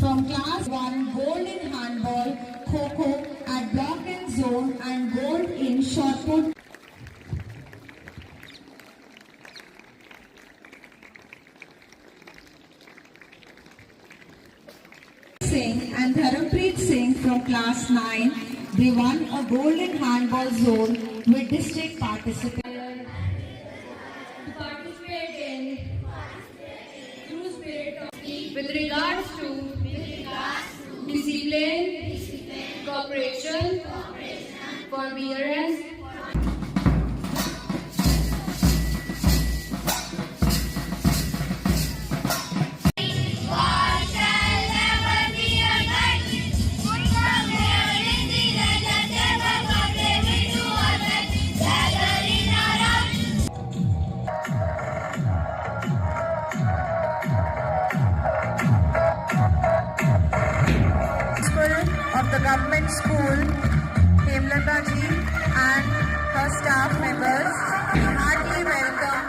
from class 1 gold in handball, kho at block and zone and gold in shot put. Singh and Dharampreet Singh from class 9, they won a gold in handball zone with district participants. with regards forbearance, of the government school, Hemlata ji, and her staff members. Heartily welcome.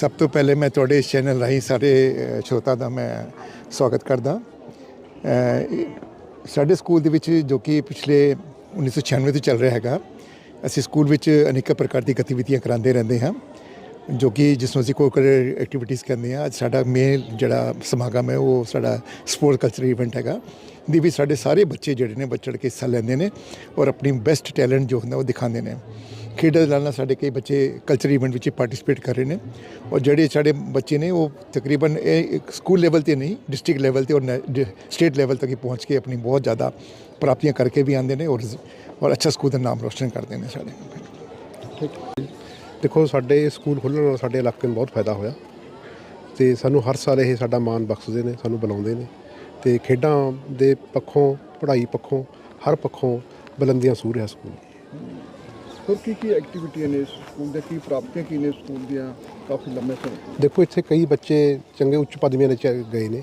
ਸਭ ਤੋਂ ਪਹਿਲੇ ਮੈਂ ਤੁਹਾਡੇ ਇਸ channel ਰਾਹੀਂ ਸਾਰੇ ਅ, ਸਰੋਤਾ ਦਾ ਮੈਂ ਸਵਾਗਤ ਕਰਦਾ। ਸਾਡੇ ਸਕੂਲ ਦੇ ਵਿੱਚ ਜੋ ਕਿ ਪਿਛਲੇ 1996 ਤੋਂ ਚੱਲ ਰਿਹਾ ਹੈਗਾ ਅਸੀਂ ਸਕੂਲ ਵਿੱਚ ਅਨੇਕਾਂ ਪ੍ਰਕਾਰ ਦੀ ਗਤੀਵਿਧੀਆਂ ਕਰਾਉਂਦੇ ਰਹਿੰਦੇ ਹਾਂ ਜੋ ਕਿ ਜਿਸ ਨੂੰ ਅਸੀਂ ਕੋਕਰ ਐਕਟੀਵਿਟੀਜ਼ ਕਹਿੰਦੇ ਹਾਂ। ਅੱਜ ਸਾਡਾ ਮੇਨ ਜਿਹੜਾ ਸਮਾਗਮ ਹੈ ਉਹ ਸਾਡਾ ਸਪੋਰਟ ਕਲਚਰ ਇਵੈਂਟ ਹੈਗਾ ਦੀ ਵੀ ਸਾਡੇ ਸਾਰੇ ਬੱਚੇ ਜਿਹੜੇ ਨੇ ਬੱਚੜ ਕੇ ਹਿੱਸਾ ਲੈਂਦੇ ਨੇ ਔਰ ਆਪਣੀ ਬੈਸਟ ਟੈਲੈਂਟ ਜੋ ਹੁੰਦਾ ਉਹ ਦਿਖਾਉਂਦੇ ਨੇ। ਖੇਡਾਂ ਦੇ ਨਾਲ ਨਾਲ ਸਾਡੇ ਕਈ ਬੱਚੇ ਕਲਚਰ ਇਵੈਂਟ ਵਿੱਚ ਪਾਰਟਿਸਿਪੇਟ ਕਰ ਰਹੇ ਨੇ। ਔਰ ਜਿਹੜੇ ਸਾਡੇ ਬੱਚੇ ਨੇ, ਉਹ ਤਕਰੀਬਨ ਇਹ ਸਕੂਲ ਲੈਵਲ ਤੇ ਨਹੀਂ ਡਿਸਟ੍ਰਿਕਟ ਲੈਵਲ ਤੇ ਔਰ ਸਟੇਟ ਲੈਵਲ ਤੱਕ ਹੀ ਪਹੁੰਚ ਕੇ ਆਪਣੀ ਬਹੁਤ ਜ਼ਿਆਦਾ ਪ੍ਰਾਪਤੀਆਂ ਕਰਕੇ ਵੀ ਆਉਂਦੇ ਨੇ ਔਰ ਔਰ ਅੱਛਾ ਸਕੂਲ ਦਾ ਨਾਮ ਰੋਸ਼ਨ ਕਰਦੇ ਨੇ ਸਾਡੇ। ਦੇਖੋ, ਸਾਡੇ ਸਕੂਲ ਖੁੱਲਣ ਨਾਲ ਸਾਡੇ ਇਲਾਕੇ ਨੂੰ ਬਹੁਤ ਫਾਇਦਾ ਹੋਇਆ। ਤੇ ਸਾਨੂੰ ਹਰ ਸਾਲ ਇਹ ਸਾਡਾ ਮਾਣ ਬਖਸ਼ਦੇ ਨੇ, ਸਾਨੂੰ ਬੁਲਾਉਂਦੇ ਨੇ। ਤੇ ਖੇਡਾਂ ਦੇ ਪੱਖੋਂ, ਪੜ੍ਹਾਈ ਪੱਖੋਂ, ਹਰ ਪੱਖੋਂ ਬੁਲੰਦੀਆਂ ਸੂਰ ਰਿਹਾ ਸਕੂਲ ਹੋਰ ਕੀ ਕੀ ਐਕਟੀਵਿਟੀਆਂ ਨੇ ਸਕੂਲ ਦੇ? ਕੀ ਪ੍ਰਾਪਤੀਆਂ ਕੀ ਨੇ ਸਕੂਲ ਦੀਆਂ? ਕਾਫੀ ਲੰਮੇ ਸਮੇਂ ਤੋਂ। ਦੇਖੋ ਇੱਥੇ ਕਈ ਬੱਚੇ ਚੰਗੇ ਉੱਚ ਪਦਵੀਆਂ ਦੇ ਚ ਗਏ ਨੇ।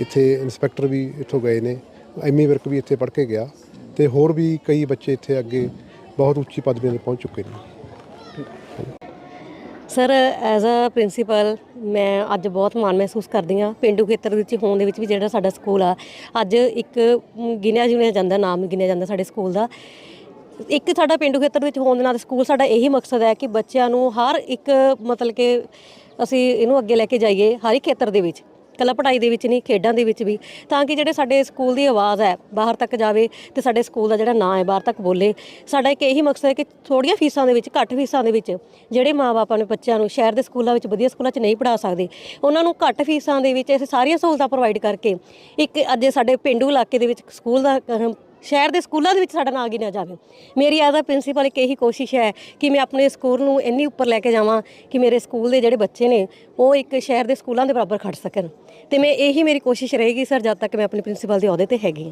ਇੱਥੇ ਇਨਸਪੈਕਟਰ ਵੀ ਇੱਥੋਂ ਗਏ ਨੇ। ਐਮਈ ਵਰਕ ਵੀ ਇੱਥੇ ਪੜ੍ਹ ਕੇ ਗਿਆ। ਤੇ ਹੋਰ ਵੀ ਕਈ ਬੱਚੇ ਇੱਥੇ ਅੱਗੇ ਬਹੁਤ ਉੱਚੀ ਪਦਵੀਆਂ ਤੇ ਪਹੁੰਚ ਚੁੱਕੇ ਨੇ। ਸਰ ਐਜ਼ ਅ ਪ੍ਰਿੰਸੀਪਲ ਮੈਂ ਅੱਜ ਬਹੁਤ ਮਾਣ ਮਹਿਸੂਸ ਕਰਦੀ ਹਾਂ। ਪਿੰਡੂ ਖੇਤਰ ਵਿੱਚ ਹੋਣ ਦੇ ਵਿੱਚ ਵੀ ਜਿਹੜਾ ਸਾਡਾ ਸਕੂਲ ਆ ਅੱਜ ਇੱਕ ਮ, ਗਿਣਿਆ ਜੁਣਿਆ ਜਾਂਦਾ ਨਾਮ ਗਿਣਿਆ ਜਾਂਦਾ ਸਾਡੇ ਸਕੂਲ ਦਾ। ਇੱਕ ਸਾਡਾ ਪਿੰਡੂ ਖੇਤਰ ਵਿੱਚ ਹੋਣ ਦੇ ਨਾਲ ਸਕੂਲ ਸਾਡਾ ਇਹੀ ਮਕਸਦ ਹੈ ਕਿ ਬੱਚਿਆਂ ਨੂੰ ਹਰ ਇੱਕ ਮਤਲਬ ਕਿ ਅਸੀਂ ਇਹਨੂੰ ਅੱਗੇ ਲੈ ਕੇ ਜਾਈਏ ਹਰ ਇੱਕ ਖੇਤਰ ਦੇ ਵਿੱਚ। ਕਲਾ ਪੜ੍ਹਾਈ ਦੇ ਵਿੱਚ ਨਹੀਂ, ਖੇਡਾਂ ਦੇ ਵਿੱਚ ਵੀ। ਤਾਂ ਕਿ ਜਿਹੜੇ ਸਾਡੇ ਸਕੂਲ ਦੀ ਆਵਾਜ਼ ਹੈ, ਬਾਹਰ ਤੱਕ ਜਾਵੇ ਤੇ ਸਾਡੇ ਸਕੂਲ ਦਾ ਜਿਹੜਾ ਨਾਂ ਹੈ, ਬਾਹਰ ਤੱਕ ਬੋਲੇ। ਸਾਡਾ ਇੱਕ ਇਹੀ ਮਕਸਦ ਹੈ ਕਿ ਥੋੜੀਆਂ ਫੀਸਾਂ ਦੇ ਵਿੱਚ, ਘੱਟ ਫੀਸਾਂ ਦੇ ਵਿੱਚ ਜਿਹੜੇ ਮਾਪੇ ਨੇ ਬੱਚਿਆਂ ਨੂੰ ਸ਼ਹਿਰ ਦੇ ਸਕੂਲਾਂ ਵਿੱਚ, ਵਧੀਆ ਸਕੂਲਾਂ 'ਚ ਨਹੀਂ ਪੜ੍ਹਾ ਸਕਦੇ, ਉਹਨਾਂ ਨੂੰ ਘੱਟ ਫੀਸਾਂ ਦੇ ਵਿੱਚ ਅਸੀਂ ਸਾਰੀਆਂ ਸਹੂਲਤਾਂ ਪ੍ਰੋਵਾਈਡ ਕਰਕੇ ਇੱਕ ਅੱਜ ਸਾਡੇ ਪਿੰਡੂ ਇਲਾਕੇ ਦੇ ਵਿੱਚ ਸਕੂਲ ਦਾ ਸ਼ਹਿਰ ਦੇ ਸਕੂਲਾਂ ਦੇ ਵਿੱਚ ਸਾਡਾ ਨਾਂ ਗਿਣਿਆ ਜਾਵੇ। ਮੇਰੀ ਐਜ਼ ਅ ਪ੍ਰਿੰਸੀਪਲ ਇੱਕ ਇਹੀ ਕੋਸ਼ਿਸ਼ ਹੈ ਕਿ ਮੈਂ ਆਪਣੇ ਸਕੂਲ ਨੂੰ ਇੰਨੀ ਉੱਪਰ ਲੈ ਕੇ ਜਾਵਾਂ ਕਿ ਮੇਰੇ ਸਕੂਲ ਦੇ ਜਿਹੜੇ ਬੱਚੇ ਨੇ, ਉਹ ਇੱਕ ਸ਼ਹਿਰ ਦੇ ਸਕੂਲਾਂ ਦੇ ਬਰਾਬਰ ਖੜ ਸਕਣ। ਤੇ ਮੈਂ ਇਹੀ ਮੇਰੀ ਕੋਸ਼ਿਸ਼ ਰਹੇਗੀ ਸਰ ਜਦ ਤੱਕ ਮੈਂ ਆਪਣੇ ਪ੍ਰਿੰਸੀਪਲ ਦੇ ਅਹੁਦੇ ਤੇ ਹੈਗੀ ਹਾਂ।